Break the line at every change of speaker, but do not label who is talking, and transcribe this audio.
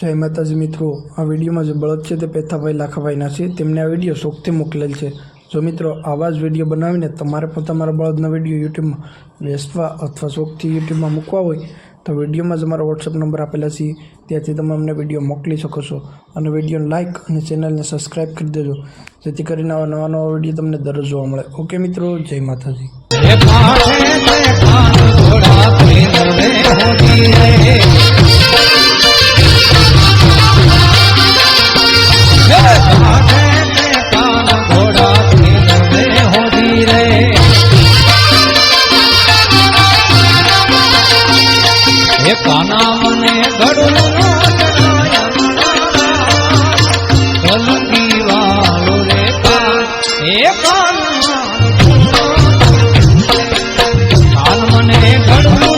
જય માતાજી મિત્રો, આ વિડીયોમાં જે બળદ છે તે પેથાભાઈ લાખાભાઈના છે. તેમને આ વીડિયો શોખથી મોકલેલ છે. જો મિત્રો, આવા જ વીડિયો બનાવીને તમારે પણ તમારા બળદના વીડિયો યુટ્યુબમાં વેચવા અથવા શોખથી યુટ્યુબમાં મૂકવા હોય, તો વિડીયોમાં જ અમારો વોટ્સઅપ નંબર આપેલા છે ત્યાંથી તમે અમને વીડિયો મોકલી શકો છો. અને વિડીયોને લાઇક અને ચેનલને સબસ્ક્રાઈબ કરી દેજો. જેથી કરીને આવા નવા નવા વીડિયો તમને દરરોજ જોવા મળે. ઓકે મિત્રો, જય માતાજી.
હે કાના મને જણાય કલકી વાલો રે કાન હે કાન મને નો